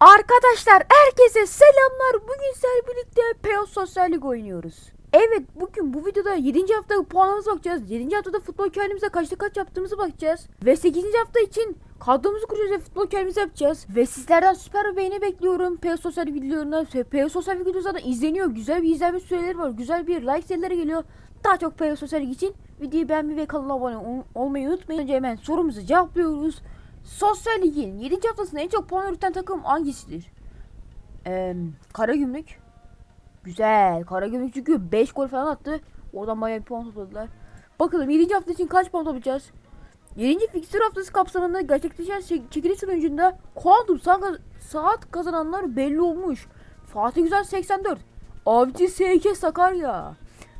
Arkadaşlar herkese selamlar. Bugün sizlerle birlikte Peo Sosyal Lig oynuyoruz. Evet bugün bu videoda 7. hafta puanımıza bakacağız. 7. haftada futbol kendimize kaçta kaç yaptığımızı bakacağız. Ve 8. hafta için kadromuzu kuracağız ve futbol kendimize yapacağız. Ve sizlerden süper bir beğeni bekliyorum. Peo Sosyal Lig videolarından. Ve Peo Sosyal Lig videosu zaten izleniyor. Güzel bir izlenme süreleri var. Güzel bir like sayıları geliyor. Daha çok Peo Sosyal Lig için videoyu beğenmeyi ve kanala abone ol- olmayı unutmayın. Önce hemen sorumuzu cevaplıyoruz. Sosyal Lig'in 7. haftasında en çok puan üreten takım hangisidir? Ee, Karagümrük. Güzel. Karagümrük çünkü 5 gol falan attı. Oradan bayağı bir puan topladılar. Bakalım 7. hafta için kaç puan toplayacağız? 7. fikstür haftası kapsamında gerçekleşen çek- çekiliş sonucunda kuantum sa- saat kazananlar belli olmuş. Fatih Güzel 84. Avcı SK Sakarya.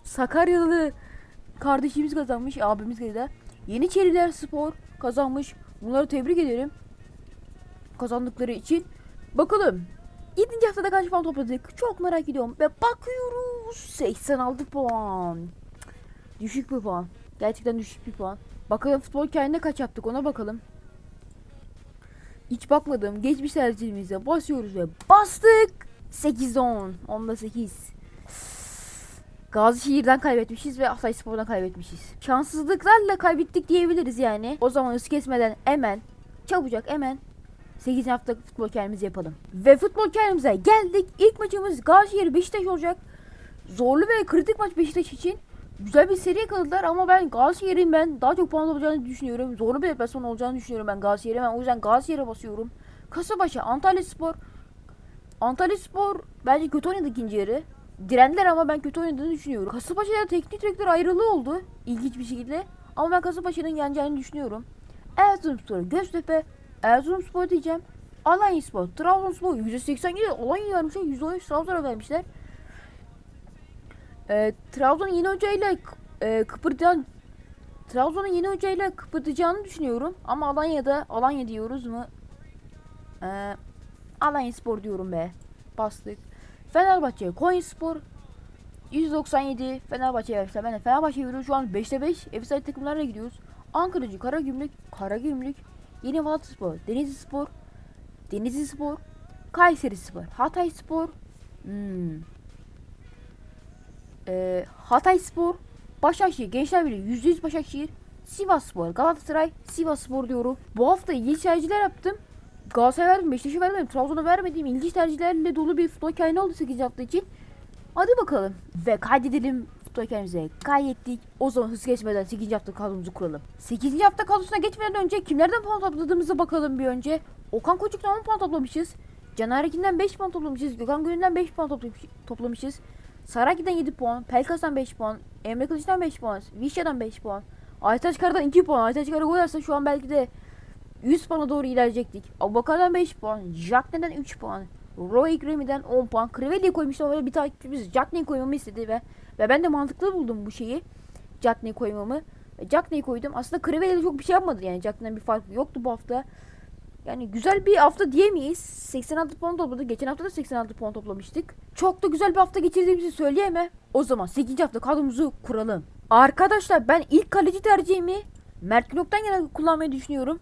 Sakaryalı kardeşimiz kazanmış. Abimiz kazandı. Yeniçeriler Spor kazanmış. Bunları tebrik ederim. Kazandıkları için. Bakalım. 7. haftada kaç puan topladık? Çok merak ediyorum. Ve bakıyoruz. 86 puan. Düşük bir puan. Gerçekten düşük bir puan. Bakalım futbol hikayende kaç yaptık ona bakalım. Hiç bakmadım. Geçmiş tercihimize basıyoruz ve bastık. 8'de 10. 10'da 8. Gazişehir'den kaybetmişiz ve Hatay Spor'dan kaybetmişiz. Şanssızlıklarla kaybettik diyebiliriz yani. O zaman hız kesmeden hemen çabucak hemen 8. hafta futbol kendimizi yapalım. Ve futbol kendimize geldik. İlk maçımız Gazişehir Beşiktaş olacak. Zorlu ve kritik maç Beşiktaş için. Güzel bir seri yakaladılar ama ben Gazişehir'in ben daha çok puan alacağını düşünüyorum. Zorlu bir deplasman olacağını düşünüyorum ben Gazişehir'e. Ben o yüzden Gazişehir'e basıyorum. Kasımpaşa, Antalya Spor. Antalya Spor bence kötü oynadı ikinci yarı. Direndiler ama ben kötü oynadığını düşünüyorum. Kasımpaşa'da teknik direktör ayrılığı oldu. İlginç bir şekilde. Ama ben Kasımpaşa'nın yeneceğini düşünüyorum. Erzurumspor, Göztepe, Erzurumspor diyeceğim. Alanyaspor, Trabzonspor %87 Alanya vermişler. %13 Trabzon'a vermişler. Ee, Trabzon'un yeni hocayla e, kıpırdayan Trabzon'un yeni hocayla kıpırdayacağını düşünüyorum. Ama Alanya'da Alanya diyoruz mu? Ee, Alanya Spor diyorum be. Bastık. Fenerbahçe, Konyaspor 197 Fenerbahçe de Fenerbahçe yürüyorum. Şu an 5'te 5 efsane takımlarla gidiyoruz. Ankaracı, Karagümrük, Karagümrük, Yeni Malatyaspor, Denizli Spor, Denizli Spor, Kayseri Spor, Hatay Spor, hmm. ee, Hatay Spor, Başakşehir, Gençler Birliği, %100 Başakşehir, Sivas Spor, Galatasaray, Sivas Spor diyorum. Bu hafta ilginç tercihler yaptım. Galatasaray'a verdim, Beşiktaş'a vermedim, Trabzon'a vermediğim ilginç tercihlerle dolu bir futbol hikayeni oldu 8 hafta için. Hadi bakalım. Ve kaydedelim futbol hikayemize. Kaydettik. O zaman hız geçmeden 8. hafta kadromuzu kuralım. 8. hafta kadrosuna geçmeden önce kimlerden puan topladığımıza bakalım bir önce. Okan Koçuk'tan 10 puan toplamışız. Caner Erkin'den 5 puan toplamışız. Gökhan Gönül'den 5 puan toplamış- toplamışız. Saraki'den 7 puan. Pelkas'tan 5 puan. Emre Kılıç'tan 5 puan. Vişya'dan 5 puan. Aytaç Kara'dan 2 puan. Aytaç Kara gol şu an belki de 100 puana doğru ilerleyecektik. Abubakar'dan 5 puan. Jackne'den 3 puan. Roy Gremi'den 10 puan. Crivelli'yi koymuştu ama bir takipçimiz Jackne'yi koymamı istedi ve ve ben de mantıklı buldum bu şeyi. Jackne'yi koymamı. Ve Jackne'yi koydum. Aslında Crivelli çok bir şey yapmadı yani. Jackne'den bir fark yoktu bu hafta. Yani güzel bir hafta diyemeyiz. 86 puan topladık. Geçen hafta da 86 puan toplamıştık. Çok da güzel bir hafta geçirdiğimizi söyleyemem. O zaman 8. hafta kadromuzu kuralım. Arkadaşlar ben ilk kaleci tercihimi Mert Günok'tan yana kullanmayı düşünüyorum.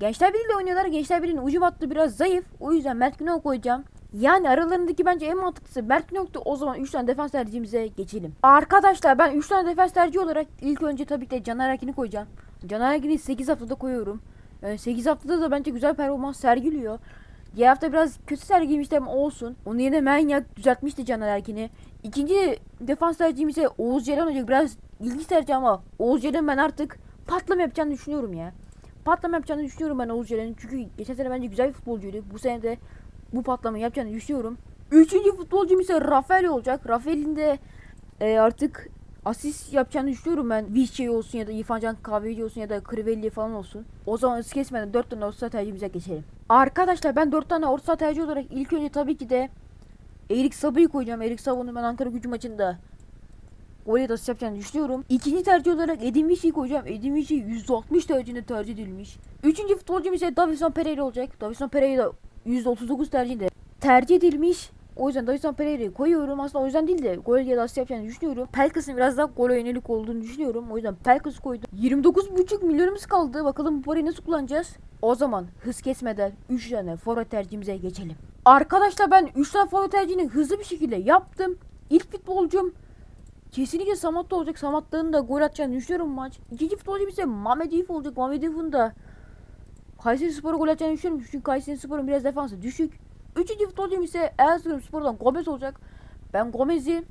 Gençler Birliği'yle oynuyorlar. Gençler Birliği'nin ucu battı biraz zayıf. O yüzden Mert Günok koyacağım. Yani aralarındaki bence en mantıklısı Mert Günok'tu. O zaman 3 tane defans tercihimize geçelim. Arkadaşlar ben 3 tane defans tercihi olarak ilk önce tabii ki de Caner Erkin'i koyacağım. Caner Erkin'i 8 haftada koyuyorum. Yani 8 haftada da bence güzel performans sergiliyor. Diğer hafta biraz kötü sergilemişti ama olsun. Onun yerine Manyak düzeltmişti Caner Erkin'i. İkinci defans tercihimize Oğuz Ceylan olacak. Biraz ilginç tercih ama Oğuz Ceylan ben artık patlama yapacağını düşünüyorum ya. Patlama yapacağını düşünüyorum ben Oğuz Celal'in. Çünkü geçen sene bence güzel bir futbolcuydu. Bu sene de bu patlama yapacağını düşünüyorum. Üçüncü futbolcum ise Rafael olacak. Rafael'in de e, artık asist yapacağını düşünüyorum ben. Vişçe olsun ya da İrfan Can Kahveci olsun ya da Crivelli falan olsun. O zaman hız kesmeden 4 tane orta tercihimize geçelim. Arkadaşlar ben 4 tane orta tercih olarak ilk önce tabii ki de Erik Sabı'yı koyacağım. Erik Sabı'nın ben Ankara gücü maçında Oraya da yapacağını düşünüyorum. İkinci tercih olarak Edin Vichy'yi koyacağım. Edin Vichy %60 tercihinde tercih edilmiş. Üçüncü futbolcum ise Davison Pereira olacak. Davison Pereira da %39 tercihinde tercih edilmiş. O yüzden Davison Pereira'yı koyuyorum. Aslında o yüzden değil de gol ya da asist yapacağını düşünüyorum. Pelkas'ın biraz daha gole yönelik olduğunu düşünüyorum. O yüzden Pelkas'ı koydum. 29,5 milyonumuz kaldı. Bakalım bu parayı nasıl kullanacağız? O zaman hız kesmeden 3 tane forvet tercihimize geçelim. Arkadaşlar ben 3 tane forvet tercihini hızlı bir şekilde yaptım. İlk futbolcum kesinlikle Samat'ta olacak. Samat'ların da gol atacağını düşünüyorum maç. İkinci futbolcum ise Mehmet olacak. Mehmet Yusuf'un da Kayseri Spor'a gol atacağını düşünüyorum. Çünkü Kayseri Spor'un biraz defansı düşük. Üçüncü futbolcum ise Erzurum Spor'dan Gomez olacak. Ben Gomez'i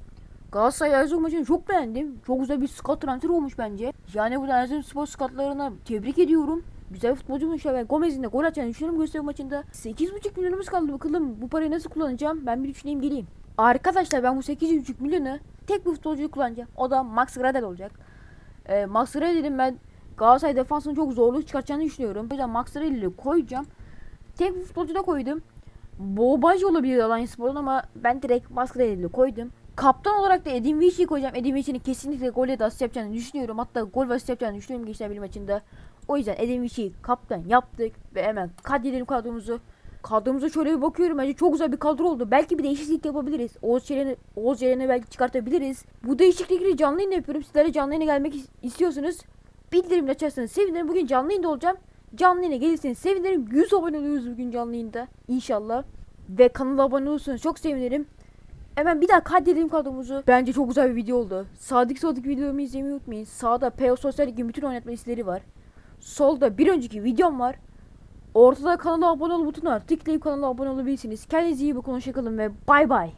Galatasaray Erzurum maçını çok beğendim. Çok güzel bir scout transfer olmuş bence. Yani burada Erzurum Spor scoutlarına tebrik ediyorum. Güzel bir futbolcu bulmuşlar. Ben Gomez'in de gol atacağını düşünüyorum gösteri maçında. 8,5 milyonumuz kaldı bakalım. Bu parayı nasıl kullanacağım? Ben bir düşüneyim geleyim. Arkadaşlar ben bu 8,5 milyonu tek bir futbolcuyu kullanacağım. O da Max Gradel olacak. Ee, Max Gradel'in ben Galatasaray defansını çok zorluk çıkartacağını düşünüyorum. O yüzden Max Gradel'i koyacağım. Tek bir futbolcu da koydum. Bobaj olabilir Alanya Spor'un ama ben direkt Max Gradel'i koydum. Kaptan olarak da Edin Vichy'i koyacağım. Edin Vichy'nin kesinlikle gol ya da asist yapacağını düşünüyorum. Hatta gol ve asist yapacağını düşünüyorum gençler bir maçında. O yüzden Edin Vichy'i kaptan yaptık ve hemen kadrolerim kadromuzu. Kadromuza şöyle bir bakıyorum. Bence çok güzel bir kadro oldu. Belki bir değişiklik yapabiliriz. Oğuz Çelen'i Oğuz Çelen'i belki çıkartabiliriz. Bu değişiklikleri canlı yayında yapıyorum. Sizlere canlı yayına gelmek is- istiyorsanız bildirimle açarsanız sevinirim. Bugün canlı yayında olacağım. Canlı yayına gelirseniz sevinirim. 100 abone oluyoruz bugün canlı yayında. İnşallah. Ve kanala abone olursanız çok sevinirim. Hemen bir daha kaydedelim kadromuzu. Bence çok güzel bir video oldu. Sağdaki soldaki videomu izlemeyi unutmayın. Sağda PO Sosyal bütün oynatma listeleri var. Solda bir önceki videom var. Ortada kanala abone ol butonu var. Tıklayıp kanala abone olabilirsiniz. Kendinize iyi bakın. Hoşçakalın ve bay bay.